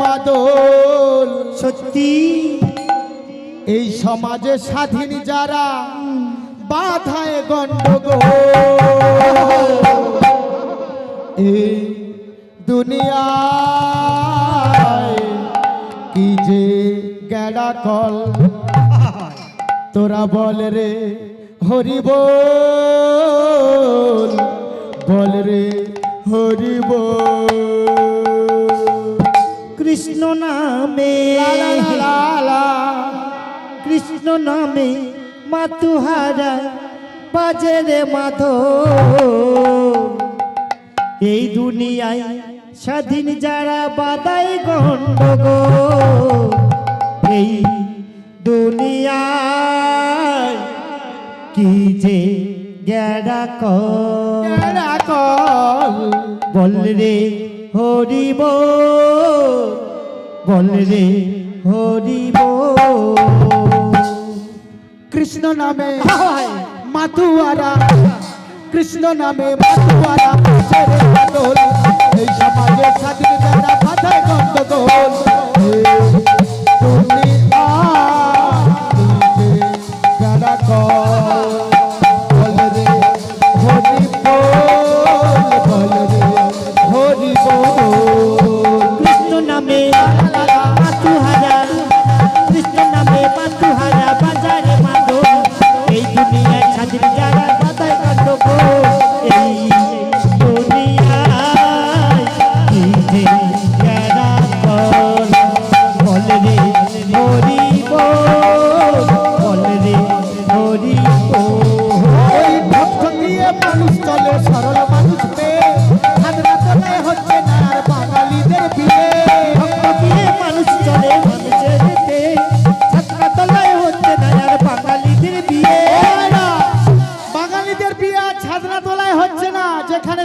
মাদল। সত্যি? এই সমাজে স্বাধীন যারা বাধায় গন্ডগোল এই দুনিয়ায় কি যে গেড়া কল। তোরা বল রে হরি বল। বল রে হরি বল। কৃষ্ণ নামে। কৃষ্ণ নামে মাতুহারা বাজে রে মাধব। এই দুনিয়ায় স্বাধীন যারা বাদাই গন্ডগো এই দুনিয়ায় কি যে গেড়া কল। বল রে হরি বল রে হরি কৃষ্ণ নামে মাতুয়ারা কৃষ্ণ নামে মাতুয়ারা এই সমাজে স্বাধীন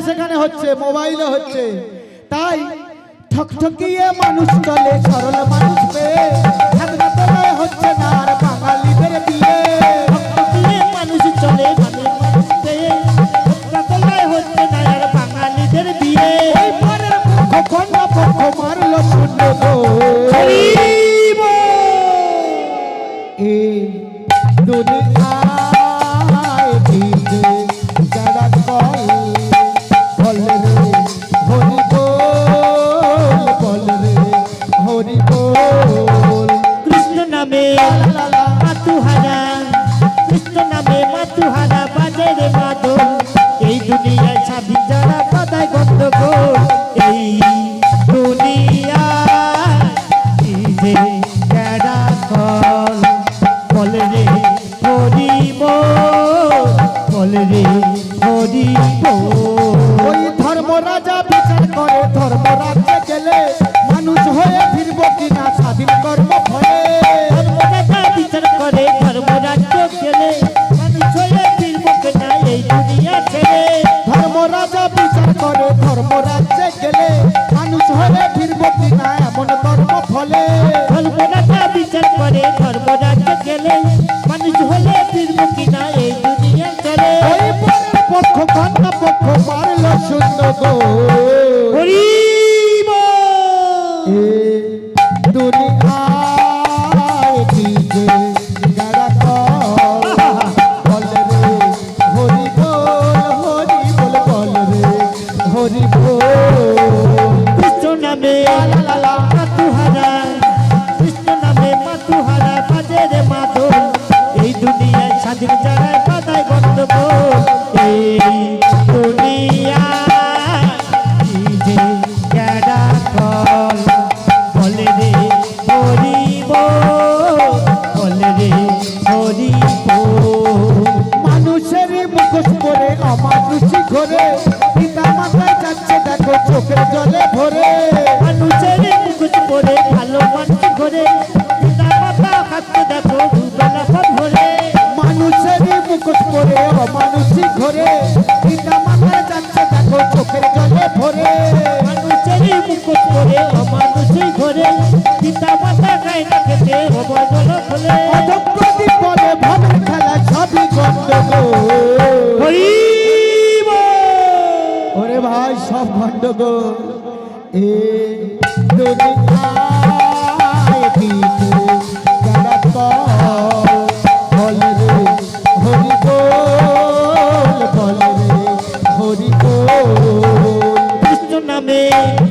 সেখানে হচ্ছে মোবাইলে হচ্ছে। তাই ঠকঠকিয়ে মানুষ চলে সরল মানুষ পেয়ে। হচ্ছে না ধর্ম রাজ্যে গেলে মানুষ হয়ে ফিরবো কিনা এমন কর্ম ফলে। ধর্মরাজা বিচার করে ধর্মরাজ্য গেলে মানুষ হলে ফিরবো কিনা এই দুনিয়া ছেড়ে পক্ষ কন্যা পক্ষ পারল শূন্য গো। মানুষের মুখোশ পরে অমানুষি ঘরে দুবেলা পর ভরে মানুষের মুখোশ পরে অমানুষি ঘরে। পিতা মাথায় যাচ্ছে দেখো চোখের জলে ভরে। মানুষের মুখোশ পরে অমানুষই ঘরে। পিতা মাতা গায়ে না খেতে অবজল খোলে। অধপ্রদীপ বলে ভবের খেলা সবই গন্ডগোল ওরে ভাই সব গন্ডগোল এ দুনিয়ায় পিঠে 哎。